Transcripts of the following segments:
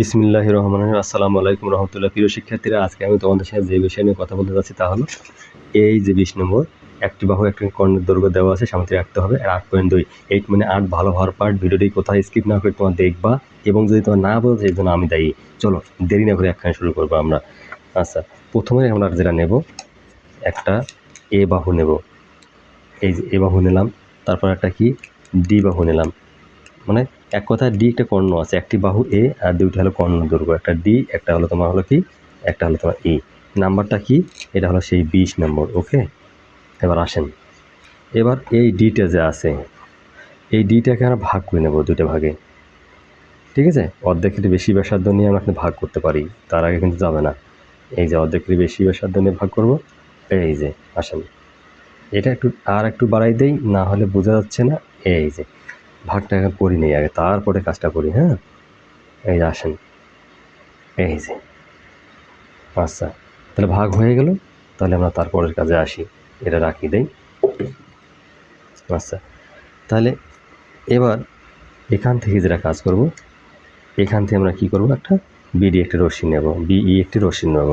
বিসমিল্লাহ রহমান রহিম। আসসালামু আলাইকুম রহমতুল্লাহ। প্রিয় শিক্ষার্থীরা, আজকে আমি তোমাদের সাথে যে বিষয় নিয়ে কথা বলতে যাচ্ছি তা হলো, এই যে বিশ নম্বর, একটি বাহু, একটি কর্ণের দৈর্ঘ্য দেওয়া আছে, সামনে রাখতে হবে, আর আট পয়েন্ট দুই। এইট মানে আট ভালো হওয়ার পার্ট ভিডিওটি কোথায় স্কিপ না করে তোমার দেখবা, এবং যদি তোমার না বোঝো, সেই জন্য আমি দায়ী। চলো, দেরি না করে একখানে শুরু করব আমরা। আচ্ছা প্রথমে আমরা যেটা নেব, একটা এ বাহু নেব। এই যে এ বাহু নিলাম, তারপর একটা কি? ডি বাহু নিলাম। মানে এক কথায় ডি একটা কর্ণ আছে। একটি বাহু এ আর দুইটা হলো কর্ণ দৈর্ঘ্য একটা ডি একটা হলো তোমার হলো কি? একটা হলো তোমার ই নাম্বারটা কি? এটা হলো সেই বিশ নম্বর ওকে এবার আসেন। এবার এই ডিটা যে আছে, এই ডিটাকে আমরা ভাগ করে নেব দুইটা ভাগে। ঠিক আছে? অর্ধেকের বেশি ব্যাসার্ধ নিয়ে আমরা ভাগ করতে পারি। তার আগে কিন্তু যাবে না। এই যে অর্ধেকের বেশি ব্যাসার্ধ নিয়ে ভাগ করব, এই যে, আসেন। এটা একটু আর একটু বাড়াই দেই, না হলে বোঝা যাচ্ছে না, এই যে। ভাগটা এখন করি নেই আগে, তারপরে কাজটা করি হ্যাঁ? এই যে আসেন। এই যে। আচ্ছা তাহলে ভাগ হয়ে গেল, তাহলে আমরা তারপরের কাজে আসি, এটা রাখি, দেই। আচ্ছা তাহলে এবার এখান থেকে যেটা কাজ করব, এখান থেকে আমরা কি করব, একটা বিডি একটা রশ্মি নেব বিই একটি রশ্মি নেব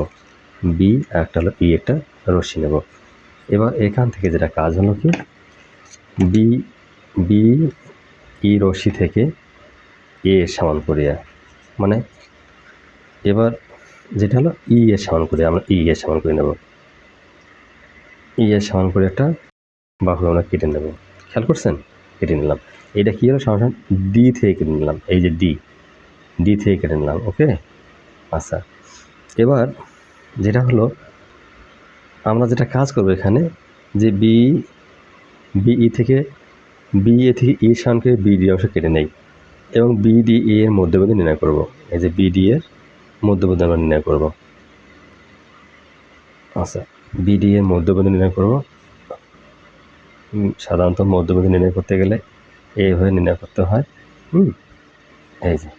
বি একটা হলো ই একটা রশ্মি নেব। এবার এখান থেকে যেটা কাজ হলো কি? বি বি ই রশ্মি থেকে এ এর সমান করিয়া মানে এবার যেটা হলো ই এর সমান করে আমরা ই এর সমান করে নেব। ই এর সমান করে একটা বাহু আমরা কেটে নেব। খেয়াল করছেন? কেটে নিলাম। এটা কী হলো? সমান ডি থেকে কেটে নিলাম। এই যে ডি ডি থেকে কেটে নিলাম, ওকে? আচ্ছা এবার যেটা হলো, আমরা যেটা কাজ করব এখানে যে বি বিই থেকে বি এ থেকে ই সমানকে বিডি অংশ কেটে নেই এবং বিডি এ এর মধ্যবিন্দু নির্ণয় করব। এই যে বিডি এর মধ্যবিন্দু আমরা নির্ণয় করব। আচ্ছা বিডি এর মধ্যবিন্দু নির্ণয় করব। সাধারণত মধ্যবিন্দু নির্ণয় করতে গেলে এইভাবে নির্ণয় করতে হয়। হুম, এই যে,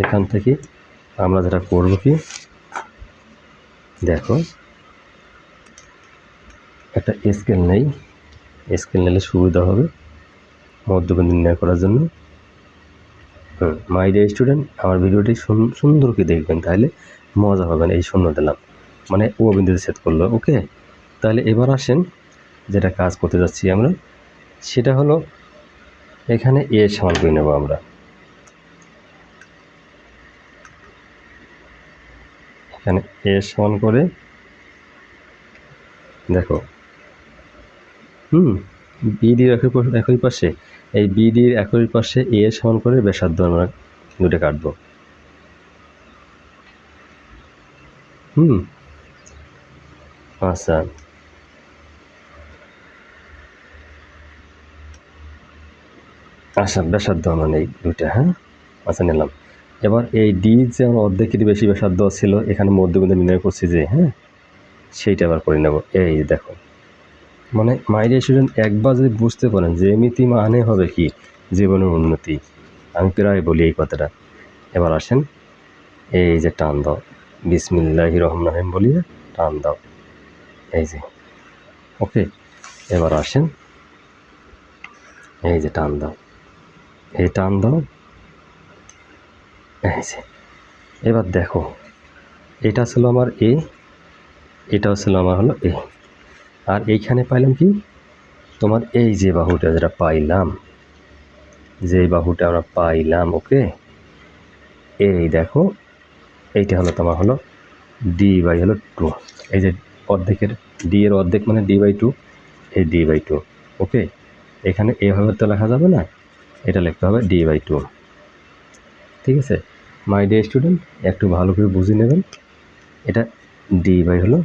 এখান থেকে আমরা যেটা করব কি, দেখো, একটা স্কেল নেই। স্কেল নিলে সুবিধা হবে মধ্যবিন্দু নির্ণয় করার জন্য। মাই ডিয়ার স্টুডেন্ট আমার ভিডিওটি সুন- সুন্দর করে দেখবেন, তাহলে মজা পাবেন এই শূন্য দিলাম। মানে ও বিন্দুতে সেট করল ওকে তাহলে এবার আসেন, যেটা কাজ করতে যাচ্ছি আমরা, সেটা হলো এখানে এ সমান করে নেব আমরা। এখানে এ সমান করে, দেখো হুম বিডির একই একই পাশে। এই বিডির একই পাশে এ সমান করে ব্যাসার্ধ আমরা দুটো কাটবো। হুম আচ্ছা। আচ্ছা ব্যাসার্ধ আমরা নেই দুইটা হ্যাঁ? আচ্ছা নিলাম। এবার এই ডি যে আমার অর্ধেকেরই বেশি ব্যাসার্ধ ছিল, এখানে মধ্যবিন্দু নির্ণয় করছি যে হ্যাঁ? সেইটা আবার করে নেব। এই দেখো। মানে মাইডিয়া স্টুডেন্ট একবার যদি বুঝতে পারেন যে এমনিতি মানে হবে কি জীবনের উন্নতি, আমি প্রায় বলি এই কথাটা। এবার আসেন, এই যে টান দাও। বিসমিল্লাহি রহমান রহিম বলিয়ে টান দাও। এই যে, ওকে, এবার আসেন। এই যে টান দাও। এই টান দাও। এই যে, এবার দেখো, এটা ছিল আমার এ এটাও ছিল আমার হলো এ আর এইখানে পাইলাম কি? তোমার এই যে বাহুটা যেটা পাইলাম, যে বাহুটা আমরা পাইলাম, ওকে? এই দেখো, এইটা হলো তোমার হলো ডি বাই হলো টু এই যে অর্ধেকের ডি এর অর্ধেক মানে ডি বাই টু এই ডি বাই টু ওকে? এখানে এভাবে তো লেখা যাবে না, এটা লিখতে হবে ডি বাই টু ঠিক আছে? মাই ডে স্টুডেন্ট একটু ভালো করে বুঝে নেবেন। এটা ডি বাই হলো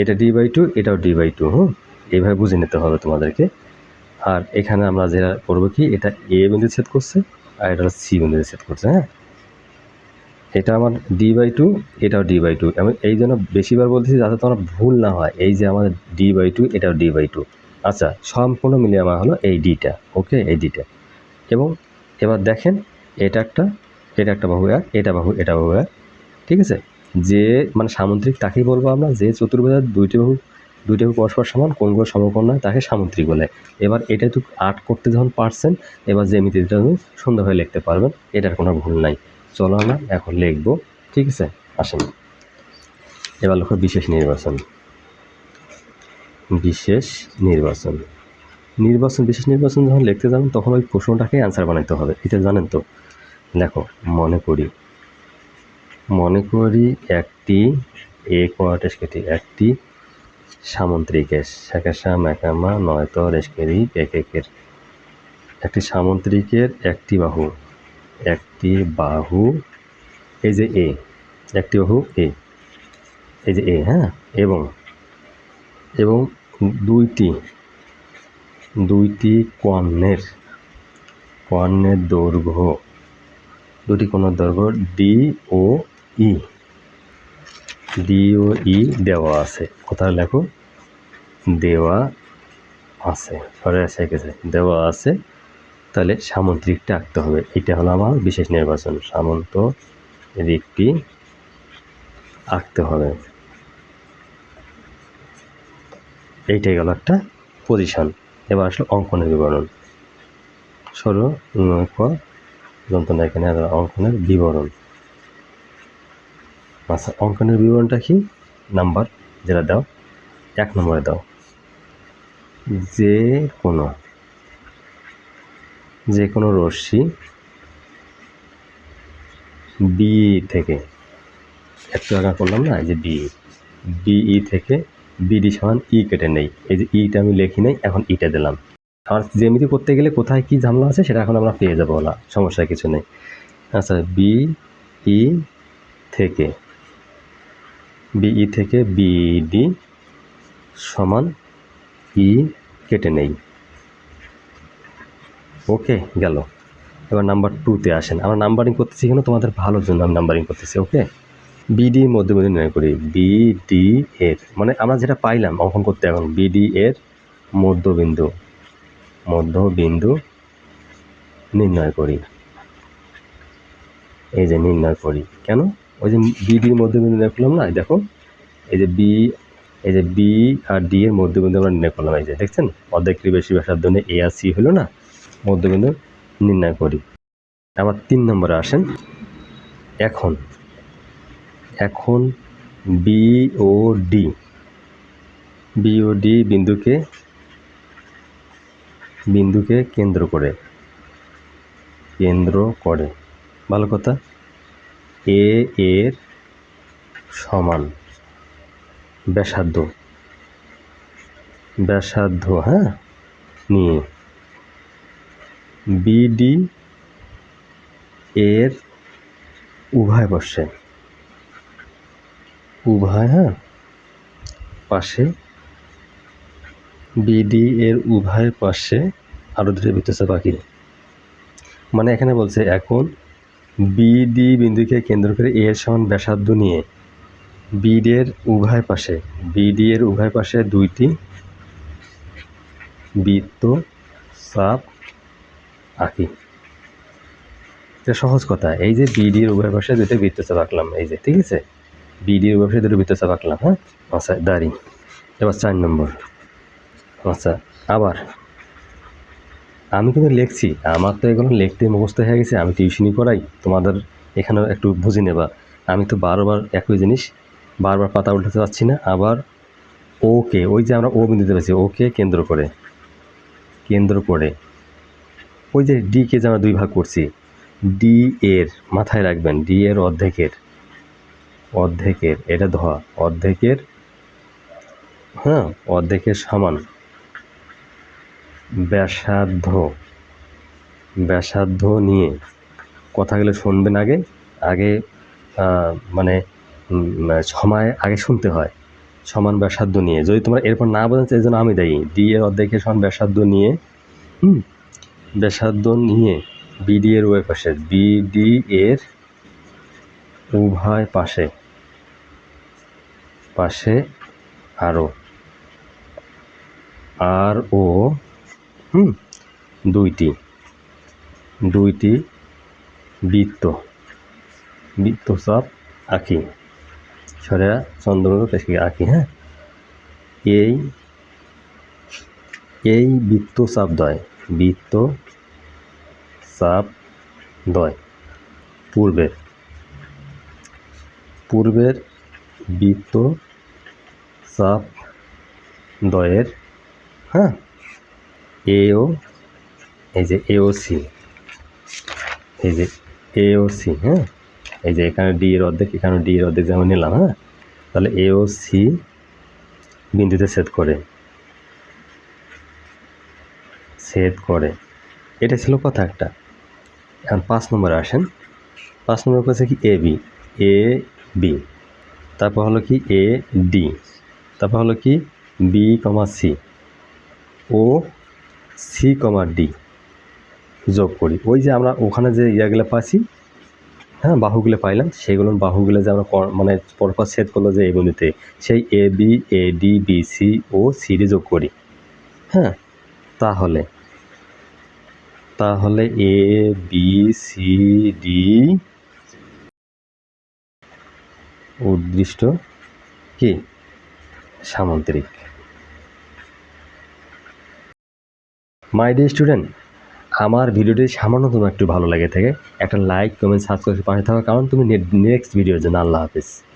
এটা ডি বাই টু এটাও ডি বাই টু হুম? এইভাবে বুঝে নিতে হবে তোমাদেরকে। আর এখানে আমরা যেটা করব কি, এটা এ বিন্দু ছেদ করছে, আর এটা সি বিন্দু ছেদ করছে হ্যাঁ? এটা আমার ডি বাই টু এটাও ডি বাই টু আমি এই জন্য বেশিবার বলতেছি যাতে তোমার ভুল না হয়, এই যে আমাদের ডি বাই টু এটাও ডি বাই টু আচ্ছা সম্পূর্ণ মিলিয়ে আমার হলো এই ডিটা ওকে? এই ডিটা এবং এবার দেখেন, এটা একটা এটা একটা বাহু এক, এটা বাহু এটা বাহু এক, ঠিক আছে? যে মানে সামুদ্রিক তাকেই বলব আমরা, যে চতুর্ভুজার দুইটি বাহু, দুইটা পরস্পর সমান কোনগুলো সমকোণ নয়, তাকে সামুদ্রিক বলে। এবার এটা তো আট করতে যখন পারছেন, এবার যে জ্যামিতিটা তুমি সুন্দরভাবে লিখতে পারবেন, এটার কোনো ভুল নাই। চলো আমরা এখন লিখব, ঠিক আছে? আসেন। এবার লক্ষ্য বিশেষ নির্বাচন। বিশেষ নির্বাচন। নির্বাচন, বিশেষ নির্বাচন যখন লিখতে যাবেন, তখন ওই প্রশ্নটাকে অ্যান্সার বানাইতে হবে। এটা জানেন তো? দেখো, মনে করি। মনে করি একটি এ কোয়াটেস কেটি একটি সামন্ত্রিকের শাকাশা ম্যাকামা নয়ত রেশকেরি একেকের একটি সামন্ত্রিকের, একটি বাহু। একটি বাহু, এই যে এ। একটি বাহু, এ। এই যে এ হ্যাঁ? এবং এবং দুইটি দুইটি কর্ণের কর্ণের দৈর্ঘ্য। দুটি কোণের দৈর্ঘ্য, ডি ও ই। ডি ও ই দেওয়া আছে। কোথায় লেখো? দেওয়া আছে। সরে এসে গেছে দেওয়া আছে। তাহলে সামুদ্রিকটা আঁকতে হবে। এটা হলো আমার বিশেষ নির্বাচন। সামন্ত দিকটি আঁকতে হবে। এইটাই গেল একটা পজিশন এবার আসলো অঙ্কনের বিবরণ। সরো, নয়, ক, যন্ত্রণা এখানে অঙ্কনের বিবরণ। আচ্ছা অঙ্কনের বিবরণটা কি? নাম্বার যেটা দাও, এক নম্বরে দাও। যে কোনো যে কোনো রশ্মি বি থেকে, একটু আগে করলাম না যে বি বিই থেকে বিডি সমান ই কেটে নেই। এই যে ইটা আমি লিখি নেই, এখন ইটা দিলাম। আর জ্যামিতি করতে গেলে কোথায় কি ঝামেলা আছে, সেটা এখন আমরা পেয়ে যাব ওলা সমস্যা কিছু নেই। আচ্ছা বি ই থেকে বিই থেকে বিডি সমান ই কেটে নেই। ওকে, গেল। এবার নাম্বার টুতে আসেন। আমরা নাম্বারিং করতেছি কেন তোমাদের ভালোর জন্য আমি নাম্বারিং করতেছি, ওকে? বিডি মধ্যবিন্দু নির্ণয় করি, বিডি এর মানে আমরা যেটা পাইলাম অঙ্কন করতে এখন, বিডি এর মধ্যবিন্দু মধ্যবিন্দু নির্ণয় করি। এই যে নির্ণয় করি, কেন? ওই যে বিডির মধ্যবিন্দু নির্ণয় করলাম না? দেখো, এই যে বি এই যে বি আর ডি এর মধ্যবিন্দু আমরা নির্ণয় করলাম। এই যে দেখছেন? অর্ধেকটি বেশি ব্যাসার জন্য এ আর সি হলো না? মধ্যবিন্দু নির্ণয় করি। আবার তিন নম্বরে আসেন। এখন এখন B O D B O D বিন্দুকে বিন্দুকে কেন্দ্র করে কেন্দ্র করে। ভালো কথা? এ এর সমান। ব্যাসার্ধ। ব্যাসার্ধ হ্যাঁ? নিয়ে। বিডি এর উভয় পাশে উভয় হ্যাঁ? পাশে। বিডি এর উভয় পাশে আরও দুটো বৃত্তচাপ বাকি। মানে এখানে বলছে এখন বিডি বিন্দুকে কেন্দ্র করে এ এর সমান ব্যাসার্ধ নিয়ে। বিডি এর উভয় পাশে বিডি এর উভয় পাশে দুইটি বৃত্ত, চাপ, আঁকি। এটা সহজ কথা। এই যে বিডি এর উভয় পাশে দুটো বৃত্তচাপ আঁকলাম, এই যে, ঠিক আছে? বিডি এর উভয় পাশে দুটো বৃত্তচাপ আঁকলাম হ্যাঁ? আচ্ছা দাঁড়ি। এবার চার নম্বর। আচ্ছা আবার। আমি কিন্তু লিখছি, আমার তো এগুলো লিখতে মুখস্থ হয়ে গেছে, আমি টিউশনি করাই তোমাদের এখানেও একটু বুঝে নেবা। আমি তো বারবার একই জিনিস, বারবার পাতা উল্টাতে পারছি না, আবার ওকে, ওই যে আমরা ও বিন্দুতে পেয়েছি ওকে কেন্দ্র করে কেন্দ্র করে, ওই যে ডিকে যে আমরা দুই ভাগ করছি, ডি এর মাথায় রাখবেন, ডি এর অর্ধেকের অর্ধেকের, এটা ধোয়া, অর্ধেকের হ্যাঁ অর্ধেকের সমান ব্যাসার্ধ। ব্যাসার্ধ নিয়ে কথাগুলো শুনবেন আগে। আগে মানে সময় আগে শুনতে হয়। সমান ব্যাসার্ধ নিয়ে। যদি তোমরা এরপর না বোঝান এই জন্য আমি দায়ী। ডি এর অর্ধেকের সমান ব্যাসার্ধ নিয়ে, হুম, ব্যাসার্ধ নিয়ে বিডি এর উভয় পাশে বিডি এর উভয় পাশে পাশে আরও, আর ও হুম। দুইটি। দুইটি বৃত্ত। বৃত্তচাপ আঁকি চন্দ্রবিন্দু পেশকে আঁকি হ্যাঁ? এই এই বৃত্ত চাপ দয় বৃত্ত চাপ দয় পূর্বের। পূর্বের বৃত্ত চাপ দয়ের হ্যাঁ? এও এই যে এওসি এই যে এওসি হ্যাঁ? এই যে এখানে ডি এর অর্ধেক, এখানে ডি এর অর্ধেক যেমন নিলাম হ্যাঁ? তাহলে এওসি বিন্দুতে ছেদ করে ছেদ করে, এটা ছিল কথা একটা। এখন পাঁচ নম্বরে আসেন। পাঁচ নম্বর হচ্ছে কি এ বি এ বি তারপর হলো কি এ ডি তারপর হলো কি B comma C O C comma D যোগ করি। ওই যে আমরা ওখানে যে ইয়াগুলো পাচ্ছি হ্যাঁ বাহুগুলো পাইলাম, সেগুলোর বাহুগুলো যে আমরা মানে পরপর ছেদ করল যে বিন্দুতে সেই A B A D B C O C D যোগ করি। হ্যাঁ তাহলে তাহলে এ বি সি ডি উদ্দিষ্ট কি? সামান্তরিক। মাই ডে স্টুডেন্ট আমার ভিডিওটি সামান্যতম একটু ভালো লাগে থাকে একটা লাইক কমেন্ট সাবস্ক্রাইব পাশে থাকো, কারণ তুমি নেক্সট ভিডিও জন্য আল্লাহ হাফিজ।